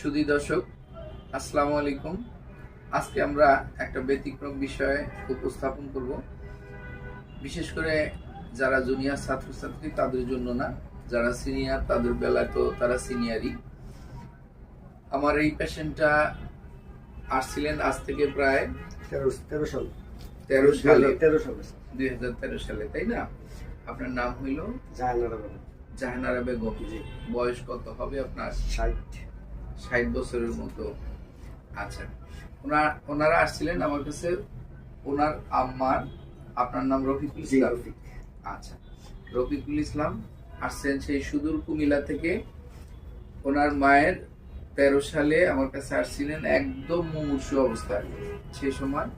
সুধী দর্শক আসসালামু আলাইকুম। আজকে আমরা একটা ব্যতিক্রম বিষয়ে উপস্থাপন করব। বিশেষ করে যারা জুনিয়র ছাত্রছাত্রী তাদের জন্য না যারা সিনিয়র তাদের বেলায় তো তারা সিনিয়রই। আমার এই পেশেন্টটা আসছিলেন আজ থেকে প্রায় তেরো সাল। তেরো সালে। তেরো সালে। দুই হাজার তেরো সালে তাই না? আপনার নাম হইল? জাহানারা বাবু জাহানারা বেগম। বয়স কত হবে আপনার? ষাট। ষাট বছরের মতো আচ্ছা ওনার ওনারা আসছিলেন আমার কাছে ওনার আম্মার আপনার নাম রফিকুল ইসলাম? আচ্ছা রফিকুল ইসলাম আসছেন সেই সুদূর কুমিল্লা থেকে। ওনার মায়ের তেরো সালে আমার কাছে আসছিলেন একদম মুমূর্ষু অবস্থায়। সে সময়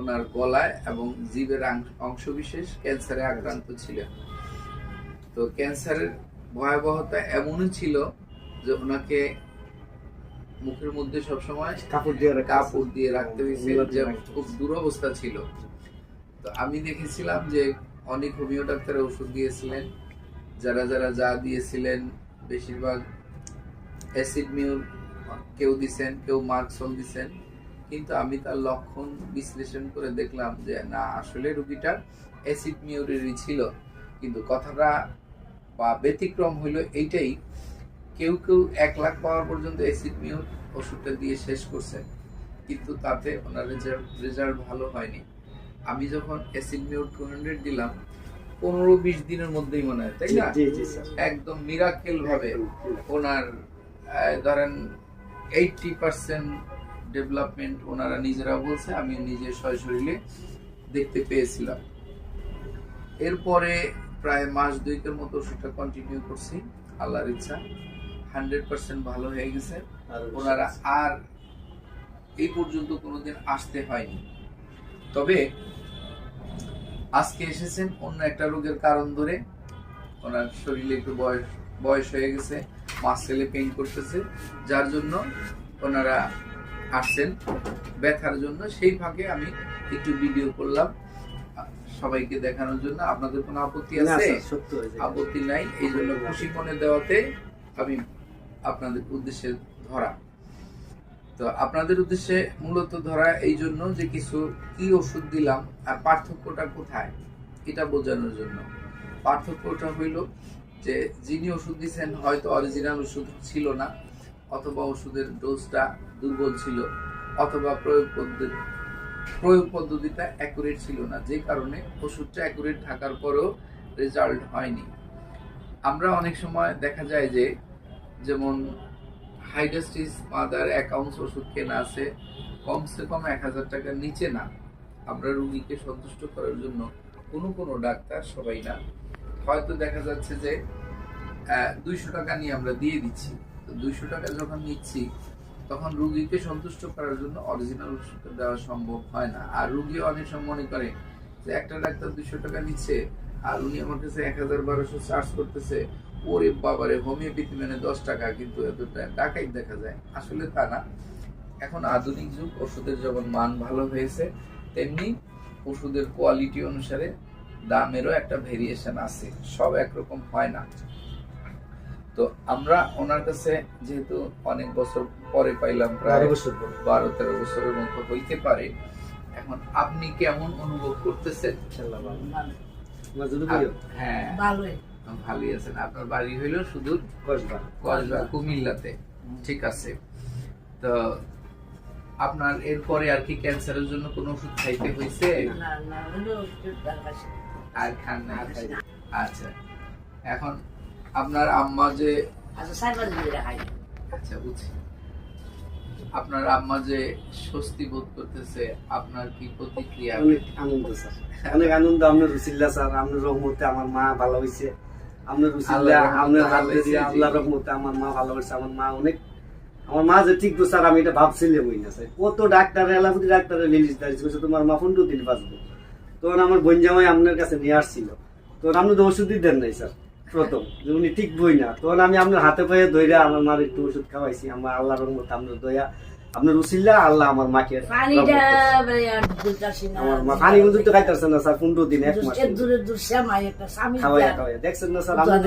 ওনার গলায় এবং জীবের অংশ বিশেষ ক্যান্সারে আক্রান্ত ছিলেন। তো ক্যান্সারের ভয়াবহতা এমনই ছিল যে ওনাকে মুখের মধ্যে সবসময় কাপড় দিয়ে কাপড় দিয়ে রাখতে হয়েছে খুব দুরবস্থা ছিল। তো আমি দেখেছিলাম যে অনেক হোমিও ডাক্তার ওষুধ দিয়েছিলেন। যারা যারা যা দিয়েছিলেন বেশিরভাগ অ্যাসিড মিউর কেউ দিছেন কেউ মার্কসল দিছেন। কিন্তু আমি তার লক্ষণ বিশ্লেষণ করে দেখলাম যে না আসলে রুগীটার অ্যাসিড মিউরেরই ছিল। কিন্তু কথাটা বা ব্যতিক্রম হইল এইটাই কেউ কেউ এক লাখ পাওয়ার পর্যন্ত অ্যাসিড মিউর ওষুধটা দিয়ে শেষ করছেন কিন্তু তাতে ওনার রেজাল্ট রেজাল্ট ভালো হয়নি। আমি যখন অ্যাসিড মিউর টু হান্ড্রেড দিলাম পনেরো বিশ দিনের মধ্যেই মনে হয় তাই না? একদম মিরাকেল ভাবে ওনার ধরেন এইটটি পার্সেন্ট ডেভেলপমেন্ট ওনারা নিজেরা বলছে আমি নিজে সশরীরে দেখতে পেয়েছিলাম। এরপরে প্রায় মাস দুইকের মতো ওষুধটা কন্টিনিউ করছি আল্লাহর ইচ্ছা। হান্ড্রেড পার্সেন্ট ভালো হয়ে গেছে। ওনারা আর এই পর্যন্ত কোনোদিন আসতে হয়নি। তবে আজকে এসেছেন অন্য একটা রোগের কারণ ধরে। ওনার শরীরে একটু বয়স বয়স হয়ে গেছে মাসেলে পেইন করতেছে যার জন্য ওনারা আসছেন। ব্যথার জন্য সেই ফাঁকে আমি একটু ভিডিও করলাম। সবাইকে দেখানোর জন্য। আপনাদের কোনো আপত্তি আছে? আপত্তি নাই। এই জন্য খুশি মনে দেওয়াতে আমি আপনাদের উদ্দেশ্যে ধরা। তো আপনাদের উদ্দেশ্যে মূলত ধরা এই জন্য যে কিছু কি ওষুধ দিলাম আর পার্থক্যটা কোথায়, এটা বোঝানোর জন্য। পার্থক্যটা হইল যে যিনি ওষুধ দিচ্ছেন হয়তো অরিজিনাল ওষুধ ছিল না, অথবা ওষুধের ডোজটা দুর্বল ছিল, অথবা প্রয়োগ পদ্ধতি প্রয়োগ পদ্ধতিটা অ্যাকুরেট ছিল না, যে কারণে ওষুধটা অ্যাকুরেট থাকার পরেও রেজাল্ট হয়নি। আমরা অনেক সময় দেখা যায় যে যেমন হাইডাস্টিস মাদার অ্যাকাউন্টস ওষুধ কেনা আছে, কমসে কম এক হাজার টাকার নিচে না। আমরা রুগীকে সন্তুষ্ট করার জন্য কোনো কোনো ডাক্তার সবাই না। হয়তো দেখা যাচ্ছে যে দুইশো টাকা নিয়ে আমরা দিয়ে দিচ্ছি। তো দুইশো টাকা যখন নিচ্ছি, তখন রুগীকে সন্তুষ্ট করার জন্য অরিজিনাল ওষুধ দেওয়া সম্ভব হয় না। আর রুগী অনেক সময় মনে করে যে, একটা ডাক্তার দুইশো টাকা নিচ্ছে, আর উনি আমার কাছে এক হাজার বারোশো চার্জ করতেছে। ওরে বাবারে হোমিওপ্যাথি মানে দশ টাকা কিন্তু এত টাকাই দেখা যায়। আসলে তা না। এখন আধুনিক যুগ ওষুধের যখন মান ভালো হয়েছে তেমনি ওষুধের কোয়ালিটি অনুসারে দামেরও একটা ভেরিয়েশন আছে। সব একরকম হয় না। তো আমরা ওনার কাছে যেহেতু অনেক বছর পরে পাইলাম প্রায় বারো বছর বারো তেরো বছরের মতো হইতে পারে। এখন আপনি কেমন অনুভব করতেছেন? ভালো। যদি করিও। হ্যাঁ। ভালোই। ভালোই আছেন আপনার বাড়ি হইল শুধু কসবা। কসবা কুমিল্লাতে। ঠিক আছে। তো আপনার এরপরে আর কি ক্যান্সারের জন্য কোনো ওষুধ খাইতে হয়েছে। আর খান না আচ্ছা। এখন আপনার আম্মা যে আচ্ছা আচ্ছা বুঝছি। আপনার আম্মা যে স্বস্তি বোধ করতেছে আপনার কি প্রতিক্রিয়া? অনেক আনন্দ স্যার। অনেক আনন্দ। আপনার রুসিল্লা স্যার আপনার রহমতে আমার মা ভালো হয়েছে আপনার হাত দিয়ে আল্লাহ রহমতে আমার মা ভালো হয়েছে আমার মা অনেক আমার মা যে ঠিক তো স্যার আমি এটা ভাবছিলাম না স্যার। কত ডাক্তার এলাপুতি ডাক্তারের লিলিশ দাঁড়িয়ে তোমার মা পনেরো দিন বাঁচবো। তখন আমার বোন জামাই আপনার কাছে নিয়ে আসছিল। তখন আপনি তো ওষুধই দেন নাই স্যার প্রথম। উনি ঠিক বই না তখন আমি আপনার হাতে পায়ে ধইরা আমার মার একটু ওষুধ খাওয়াইছি আমার আল্লাহ রহমত আপনার দয়া আপনার রুসিল্লা আল্লাহ আমার মাকে করছে। এবারে আর দিতেছি না পানি স্যার পনেরো দিন এক মাস দূরে দূর শ্যামাই একটা স্বামী খাওয়াইয়া খাওয়াইয়া দেখছেন না স্যার তো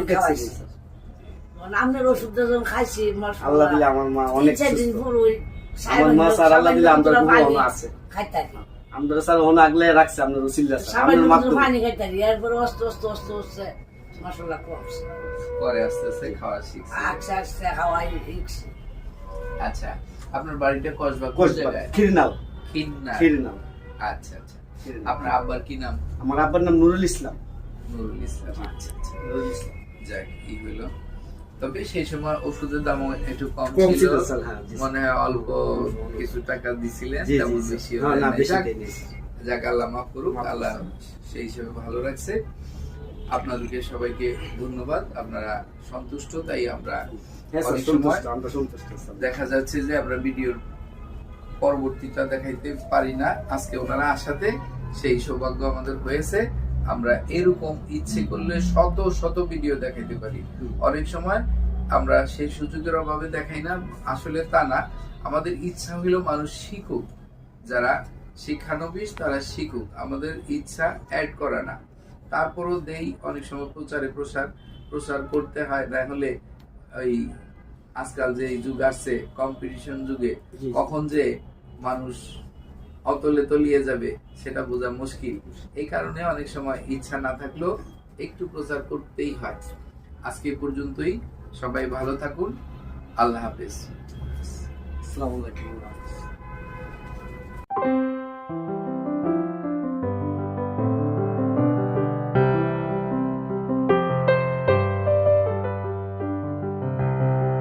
মানে আপনার ওষুধটা যখন খাইছি আল্লাহ দিলে আমার মা অনেক তিন চার দিন সুস্থ। পুরোই আমার মা স্যার আল্লাহ দিলে আমরা গুলো আছে। খাইতে আমরা স্যার ওখানে আগলে রাখছে আপনার উসিল্লা স্যার। সামান্য মাত্র পানি খাইতে এরপরে অস্ত অস্ত অস্ত অস্ত মশলা কমছে পরে আস্তে আস্তে খাওয়া শিখছি। আস্তে আস্তে খাওয়াই শিখছি। আচ্ছা। আপনার বাড়িটা কসবা কোন জায়গায়? খিরনাল। খিরনাল। আচ্ছা আচ্ছা। আপনার আব্বার কি নাম? আমার আব্বার নাম নুরুল ইসলাম। নুরুল ইসলাম আচ্ছা আচ্ছা। নুরুল ইসলাম। যাক হইল তবে সেই সময় ওষুধের দাম একটু কম ছিল। হ্যাঁ, মনে হয় অল্প কিছু টাকা দিছিলেন তেমন বেশি জি না বেশি যাক, আল্লাহ মাফ করুক। আল্লাহ সেই হিসেবে ভালো রাখছে। আপনাদেরকে সবাইকে ধন্যবাদ। আপনারা সন্তুষ্ট তাই আমরা হ্যাঁ অনেক সময় আমরা দেখা যাচ্ছে যে আমরা ভিডিওর পরবর্তীটা দেখাইতে পারি না। আজকে ওনারা আসাতে সেই সৌভাগ্য আমাদের হয়েছে। আমরা এরকম ইচ্ছে করলে শত শত ভিডিও দেখাইতে পারি। অনেক সময় আমরা সেই সুযোগের অভাবে দেখাই না আসলে তা না। আমাদের ইচ্ছা হইল মানুষ শিখুক। যারা শিক্ষানবিশ তারা শিখুক। আমাদের ইচ্ছা অ্যাড করা না। তারপরও দেই অনেক সময় প্রচারে প্রসার প্রচার করতে হয় না হলে ওই আজকাল যে যুগ আসছে কম্পিটিশন যুগে কখন যে মানুষ অতলে তলিয়ে যাবে সেটা বোঝা মুশকিল। এই কারণে অনেক সময় ইচ্ছা না থাকলেও একটু প্রচার করতেই হয়। আজকে পর্যন্তই সবাই ভালো থাকুন আল্লাহ হাফেজ। আসসালামু আলাইকুম